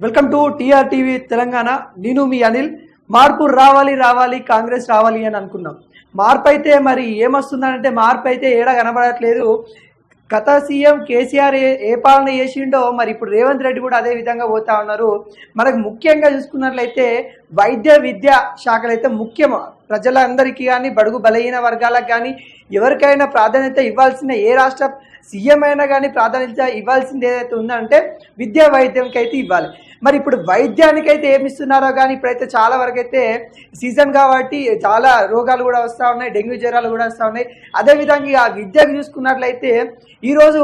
Welcome to TR TV Telangana. నేను మీ అనిల్. మార్పు రావాలి రావాలి కాంగ్రెస్ రావాలి అని అనుకున్నాం. మార్పు అయితే మరి ఏమొస్తుందంటే మార్పు అయితే ఏడా కనబడట్లేదు. గత సీఎం కేసీఆర్ ఏ ఏ పాలన చేసిండో మరి ఇప్పుడు రేవంత్ రెడ్డి కూడా అదే విధంగా పోతా ఉన్నారు. మనకు ముఖ్యంగా చూసుకున్నట్లయితే వైద్య విద్య శాఖలు అయితే ముఖ్యం. ప్రజలందరికీ కానీ బడుగు బలహీన వర్గాలకు కానీ ఎవరికైనా ప్రాధాన్యత ఇవ్వాల్సిన ఏ రాష్ట్ర సీఎం అయినా కానీ ప్రాధాన్యత ఇవ్వాల్సింది ఏదైతే ఉందంటే విద్యా వైద్యంకి అయితే ఇవ్వాలి. మరి ఇప్పుడు వైద్యానికైతే ఏమి ఇస్తున్నారో కానీ ఇప్పుడైతే చాలా వరకు అయితే సీజన్ కాబట్టి చాలా రోగాలు కూడా వస్తూ ఉన్నాయి డెంగ్యూ జ్వరాలు కూడా వస్తూ ఉన్నాయి. అదేవిధంగా ఆ విద్యకు చూసుకున్నట్లయితే ఈరోజు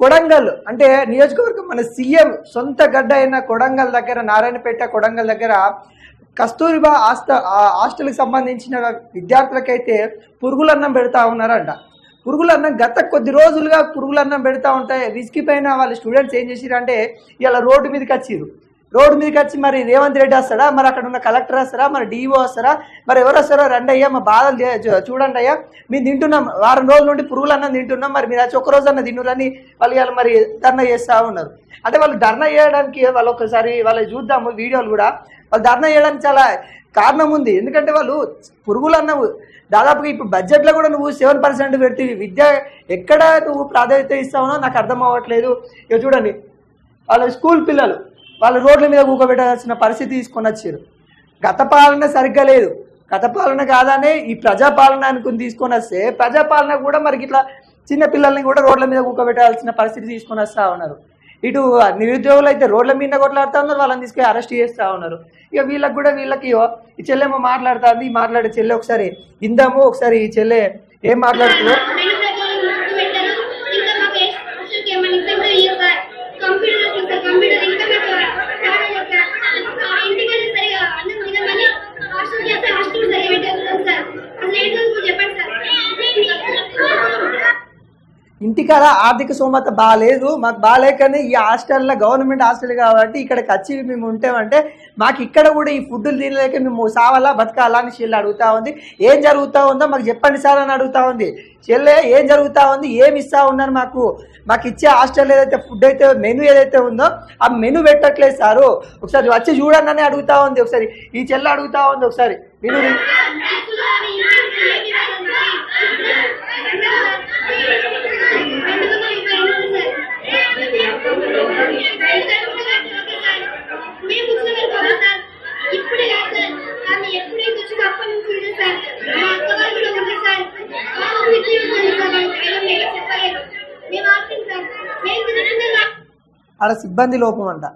కొడంగల్ అంటే నియోజకవర్గం మన సీఎం సొంత గడ్డ అయిన కొడంగల్ దగ్గర నారాయణపేట కొడంగల్ దగ్గర కస్తూరిబా హాస్ట ఆ హాస్టల్కి సంబంధించిన విద్యార్థులకైతే పురుగులన్నం పెడతా ఉన్నారంట. పురుగులన్నం గత కొద్ది రోజులుగా పురుగులన్నం పెడతా ఉంటాయి. విసిగిపోయిన వాళ్ళ స్టూడెంట్స్ ఏం చేసిరంటే ఇలా రోడ్డు మీదకి వచ్చిర్రు. రోడ్డు మీదకి వచ్చి మరి రేవంత్ రెడ్డి వస్తాడా? మరి అక్కడ ఉన్న కలెక్టర్ వస్తారా మరి డిఓ వస్తారా మరి ఎవరు వస్తారో రండి అయ్యా మా బాధలు చూడండి అయ్యా. మేము తింటున్నాం వారం రోజుల నుండి పురుగులు అన్నం తింటున్నాం. మరి మీరు వచ్చి ఒక్క రోజు అన్న తిన్నురని వాళ్ళు మరి ధర్నా చేస్తూ ఉన్నారు. అంటే వాళ్ళు ధర్నా చేయడానికి వాళ్ళు ఒకసారి వాళ్ళు చూద్దాము వీడియోలు కూడా. వాళ్ళు ధర్నా చేయడానికి చాలా కారణం ఉంది. ఎందుకంటే వాళ్ళు పురుగులు అన్నవు. దాదాపుగా ఇప్పుడు బడ్జెట్లో కూడా నువ్వు సెవెన్ పర్సెంట్ పెట్టి విద్య ఎక్కడ నువ్వు ప్రాధాన్యత ఇస్తావునో నాకు అర్థం అవ్వట్లేదు. ఇక చూడండి. వాళ్ళ స్కూల్ పిల్లలు వాళ్ళు రోడ్ల మీద కూకబెట్టాల్సిన పరిస్థితి తీసుకొని వచ్చారు. గత పాలన సరిగ్గా లేదు. గత పాలన కాదనే ఈ ప్రజాపాలన అనుకుని తీసుకొని వస్తే ప్రజాపాలన కూడా మరి ఇట్లా చిన్న పిల్లల్ని కూడా రోడ్ల మీద కూకబెట్టాల్సిన పరిస్థితి తీసుకొని వస్తా ఉన్నారు. ఇటు నిరుద్యోగులు అయితే రోడ్ల మీద కొట్లాడుతూ ఉన్నారు వాళ్ళని తీసుకొని అరెస్ట్ చేస్తూ ఉన్నారు. ఇక వీళ్ళకి కూడా వీళ్ళకి ఈ చెల్లెమో మాట్లాడుతుంది మాట్లాడే చెల్లె ఒకసారి ఇందాము ఒకసారి ఈ చెల్లె ఏం మాట్లాడుతుందో మెను ప్రకారం గుర్తు పెట్టారు ఇంకా మాకు ఎక్స్ట్రాకి ఏమైనా ఇస్తే కూడా ఈ యొక్క కంప్యూటర్ చూస్తే కంప్యూటర్ ఇంకా మాకు వాడే యొక్క ఆ ఇంటికి వెళ్ళి సరిగా అన్నం తినమని హాస్టల్ చేస్తే హాస్టల్ సరిగా పెట్టారు సార్ అసలు ఏంటో మీరు చెప్పండి సార్ ఇంటికాడ ఆర్థిక సోమత బాగాలేదు మాకు బాగాలేకనే ఈ హాస్టల్లో గవర్నమెంట్ హాస్టల్ కాబట్టి ఇక్కడికి వచ్చి మేము ఉంటామంటే మాకు ఇక్కడ కూడా ఈ ఫుడ్ తినలేక మేము సావాలా బతకాలా అని చెల్లి అడుగుతా ఉంది. ఏం జరుగుతూ ఉందో మాకు చెప్పండి సార్ అని అడుగుతా ఉంది. చెల్లె ఏం జరుగుతూ ఉంది? ఏమి ఇస్తా ఉన్నారు మాకు? మాకు ఇచ్చే హాస్టల్ ఏదైతే ఫుడ్ అయితే మెను ఏదైతే ఉందో ఆ మెను పెట్టట్లేదు సారు. ఒకసారి వచ్చి చూడండి అని అడుగుతా ఉంది. ఒకసారి ఈ చెల్లె అడుగుతా ఉంది. ఒకసారి నేను ఇప్పుడే కాదు సార్ కానీ ఎప్పుడైతే వచ్చిందో అప్పటి నుంచి ఉంది సార్ మా అక్క వాళ్ళు కూడా ఉంది సార్ మాకు విద్య ఉంది సార్ వాళ్ళకి ఏం లేదు చెప్పలేదు మేము ఆర్థిక సార్ మేము తినకుండా ఆడ సిబ్బంది లోపం అంట.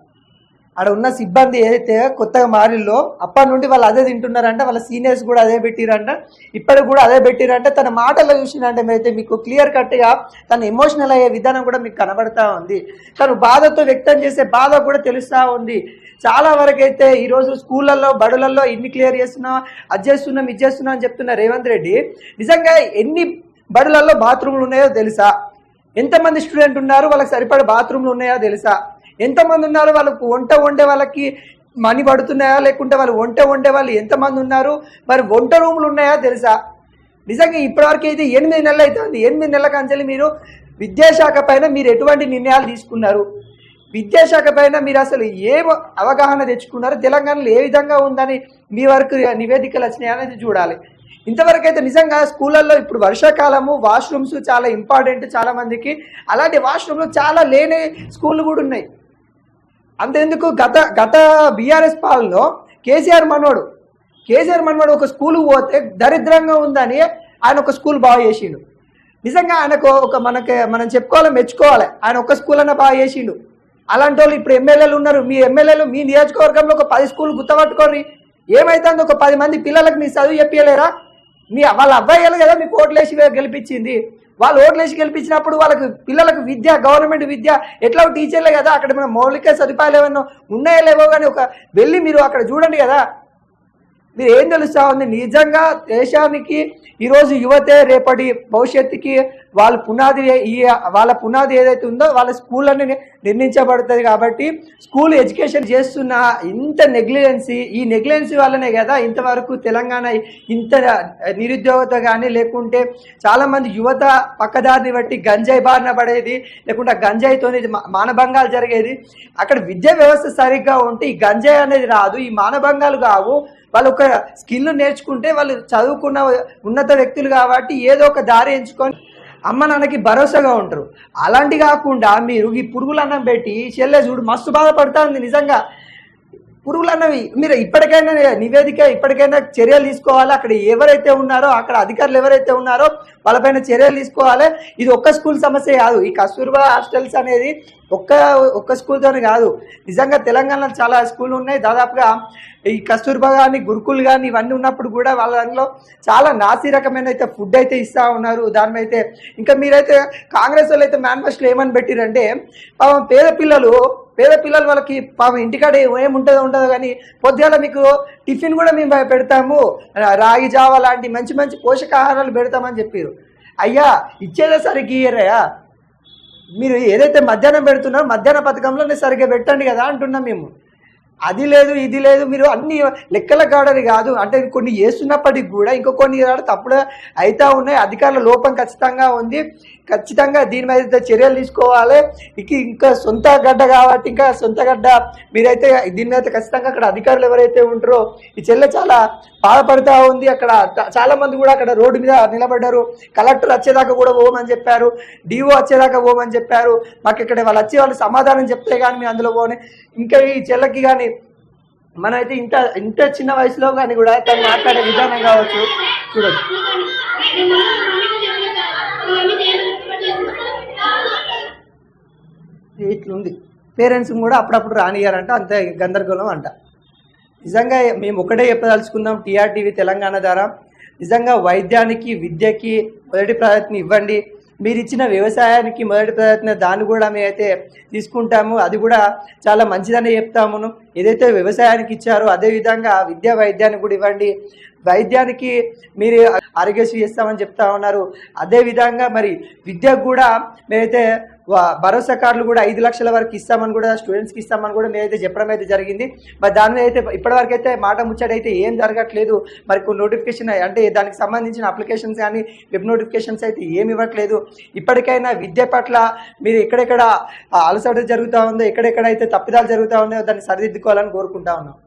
ఆడ ఉన్న సిబ్బంది ఏదైతే కొత్తగా మారిల్లో అప్పటి నుండి వాళ్ళు అదే తింటున్నారంట వాళ్ళ సీనియర్స్ కూడా అదే పెట్టిరంట ఇప్పటికి కూడా అదే పెట్టిరంట. తన మాటల్లో చూసినంటే అయితే మీకు క్లియర్ కట్గా తన ఎమోషనల్ అయ్యే విధానం కూడా మీకు కనబడతా ఉంది. తను బాధతో వ్యక్తం చేసే బాధ కూడా తెలుస్తూ ఉంది. చాలా వరకు అయితే ఈరోజు స్కూళ్ళల్లో బడులలో ఇన్ని క్లియర్ చేస్తున్నాం అది చేస్తున్నాం ఇది చేస్తున్నాం అని చెప్తున్న రేవంత్ రెడ్డి నిజంగా ఎన్ని బడులలో బాత్రూమ్లు ఉన్నాయో తెలుసా? ఎంతమంది స్టూడెంట్ ఉన్నారు? వాళ్ళకి సరిపడే బాత్రూమ్లు ఉన్నాయా తెలుసా? ఎంతమంది ఉన్నారు? వాళ్ళకు వంట వండే వాళ్ళకి మనీ పడుతున్నాయా? లేకుంటే వాళ్ళు వంట వండే వాళ్ళు ఎంతమంది ఉన్నారు? మరి వంట రూములు ఉన్నాయా తెలుసా? నిజంగా ఇప్పటివరకు అయితే ఎనిమిది నెలలు అవుతుంది. ఎనిమిది నెలల కంచెలు మీరు విద్యాశాఖ పైన మీరు ఎటువంటి నిర్ణయాలు తీసుకున్నారు? విద్యాశాఖ పైన మీరు అసలు ఏ అవగాహన తెచ్చుకున్నారు తెలంగాణలో ఏ విధంగా ఉందని మీ వరకు నివేదికలు వచ్చినాయి అనేది చూడాలి. ఇంతవరకు అయితే నిజంగా స్కూళ్ళల్లో ఇప్పుడు వర్షాకాలము వాష్రూమ్స్ చాలా ఇంపార్టెంట్ చాలా మందికి. అలాంటి వాష్రూమ్లు చాలా లేని స్కూళ్ళు కూడా ఉన్నాయి. అంతేందుకు గత గత బీఆర్ఎస్ పాలనలో కేసీఆర్ మనోడు కేసీఆర్ మనవడు ఒక స్కూల్కి పోతే దరిద్రంగా ఉందని ఆయన ఒక స్కూల్ బాగా చేసిండు. నిజంగా ఆయనకు ఒక మనకి మనం చెప్పుకోవాలి మెచ్చుకోవాలి. ఆయన ఒక స్కూల్ అన్న బాగా చేసిండు. అలాంటి వాళ్ళు ఇప్పుడు ఎమ్మెల్యేలు ఉన్నారు. మీ ఎమ్మెల్యేలు మీ నియోజకవర్గంలో ఒక పది స్కూల్ గుర్తపట్టుకోండి. ఏమైతుంది? ఒక పది మంది పిల్లలకు మీ చదువు చెప్పలేరా? మీ వాళ్ళ అబ్బాయిలు కదా మీకు ఓట్లేసి గెలిపించింది. వాళ్ళు ఓట్లేసి గెలిపించినప్పుడు వాళ్ళకి పిల్లలకు విద్య గవర్నమెంట్ విద్య ఎట్లా టీచర్లే కదా? అక్కడ మన మౌలిక సదుపాయాలు ఏమన్నా ఉన్నాయో లేవో కానీ ఒక వెళ్ళి మీరు అక్కడ చూడండి కదా. మీరు ఏం తెలుస్తా ఉంది నిజంగా దేశానికి ఈరోజు యువతే రేపటి భవిష్యత్తుకి వాళ్ళ పునాది ఈ వాళ్ళ పునాది ఏదైతే ఉందో వాళ్ళ స్కూళ్ళని నిర్ణయించబడుతుంది కాబట్టి స్కూల్ ఎడ్యుకేషన్ చేస్తున్న ఇంత నెగ్లిజెన్సీ ఈ నెగ్లిజెన్సీ వల్లనే కదా ఇంతవరకు తెలంగాణ ఇంత నిరుద్యోగత కానీ లేకుంటే చాలామంది యువత పక్కదారిని బట్టి గంజాయి బారిన పడేది లేకుంటే ఆ మానభంగాలు జరిగేది. అక్కడ విద్యా వ్యవస్థ సరిగ్గా ఉంటే ఈ గంజాయి అనేది రాదు ఈ మానభంగాలు కావు. వాళ్ళు ఒక స్కిల్ నేర్చుకుంటే వాళ్ళు చదువుకున్న ఉన్నత వ్యక్తులు కాబట్టి ఏదో ఒక దారి ఎంచుకొని అమ్మ నాన్నకి భరోసాగా ఉంటారు. అలాంటి కాకుండా మీరు ఈ పురుగులు అన్నం పెట్టి చెల్లె చూడు మస్తు బాధపడుతుంది నిజంగా. పురుగులు అన్నవి మీరు ఇప్పటికైనా నివేదిక ఇప్పటికైనా చర్యలు తీసుకోవాలి. అక్కడ ఎవరైతే ఉన్నారో అక్కడ అధికారులు ఎవరైతే ఉన్నారో వాళ్ళపైన చర్యలు తీసుకోవాలి. ఇది ఒక్క స్కూల్ సమస్య కాదు. ఈ కస్తూర్బా హాస్టల్స్ అనేది ఒక్క ఒక్క స్కూల్తోనే కాదు. నిజంగా తెలంగాణలో చాలా స్కూల్ ఉన్నాయి. దాదాపుగా ఈ కస్తూర్బా కానీ గురుకులు కానీ ఇవన్నీ ఉన్నప్పుడు కూడా వాళ్ళ దాంట్లో చాలా నాసి రకమైన అయితే ఫుడ్ అయితే ఇస్తూ ఉన్నారు. దాని అయితే ఇంకా మీరైతే కాంగ్రెస్ వాళ్ళు అయితే మేనిఫెస్టోలో ఏమని పెట్టిరంటే పేద పిల్లలు పేద పిల్లలు వాళ్ళకి పాపం ఇంటికాడ ఏముంటుందో ఉంటుందో కానీ పొద్దుగాల మీకు టిఫిన్ కూడా మేము పెడతాము. రాగి జావ లాంటి మంచి మంచి పోషకాహారాలు పెడతామని చెప్పారు. అయ్యా ఇచ్చేదేసరికి సరిగ్గా ఇయ్యరయ్యా. మీరు ఏదైతే మధ్యాహ్నం పెడుతున్నారో మధ్యాహ్న పథకంలోనే సరిగ్గా పెట్టండి కదా అంటున్నాం మేము. అది లేదు ఇది లేదు మీరు అన్ని లెక్కల కాడని కాదు. అంటే కొన్ని చేస్తున్నప్పటికి కూడా ఇంకో కొన్ని కాడ తప్పుడు అవుతా ఉన్నాయి. అధికారుల లోపం ఖచ్చితంగా ఉంది. ఖచ్చితంగా దీని మీద చర్యలు తీసుకోవాలి. ఇక ఇంకా సొంత గడ్డ కాబట్టి ఇంకా సొంత గడ్డ మీరైతే దీని మీద ఖచ్చితంగా అక్కడ అధికారులు ఎవరైతే ఉంటారో ఈ చెల్లె చాలా బాధపడుతూ ఉంది. అక్కడ చాలా మంది కూడా అక్కడ రోడ్డు మీద నిలబడ్డారు. కలెక్టర్ వచ్చేదాకా కూడా పోమని చెప్పారు. డిఓ వచ్చేదాకా పోమని చెప్పారు. మాకు ఇక్కడ వాళ్ళు వచ్చి వాళ్ళు సమాధానం చెప్తే కానీ మేము అందులో పోని. ఇంకా ఈ చెల్లకి కానీ మనమైతే ఇంత ఇంత చిన్న వయసులో కానీ కూడా తను మాట్లాడే విధానం కావచ్చు. చూడొచ్చు. ఇట్లుంది. పేరెంట్స్ కూడా అప్పుడప్పుడు రానియారంట అంతే గందరగోళం అంట. నిజంగా మేము ఒకటే చెప్పదలుచుకుందాం టీఆర్టీవీ తెలంగాణ ద్వారా. నిజంగా వైద్యానికి విద్యకి మొదటి ప్రాధాన్యత ఇవ్వండి. మీరు ఇచ్చిన వ్యవసాయానికి మొదటి ప్రయత్నం దాన్ని కూడా మేమైతే తీసుకుంటాము. అది కూడా చాలా మంచిదని చెప్తామును. ఏదైతే వ్యవసాయానికి ఇచ్చారో అదేవిధంగా విద్యా వైద్యానికి కూడా ఇవ్వండి. వైద్యానికి మీరు ఆరోగ్యశ్రీ ఇస్తామని చెప్తా ఉన్నారు. అదే విధంగా మరి విద్యకు కూడా మేమైతే భరోసా కార్డులు కూడా ఐదు లక్షల వరకు ఇస్తామని కూడా స్టూడెంట్స్కి ఇస్తామని కూడా మేమైతే చెప్పడం అయితే జరిగింది. మరి దాని మీద అయితే ఇప్పటివరకు అయితే మాట ముచ్చటైతే ఏం జరగట్లేదు. మరి కొన్ని నోటిఫికేషన్ అంటే దానికి సంబంధించిన అప్లికేషన్స్ కానీ వెబ్ నోటిఫికేషన్స్ అయితే ఏమి ఇవ్వట్లేదు. ఇప్పటికైనా విద్య పట్ల మీరు ఎక్కడెక్కడ అలసట జరుగుతూ ఉందో ఎక్కడెక్కడైతే తప్పిదాలు జరుగుతూ ఉన్నాయో దాన్ని సరిదిద్దుకోవాలని కోరుకుంటా ఉన్నాం.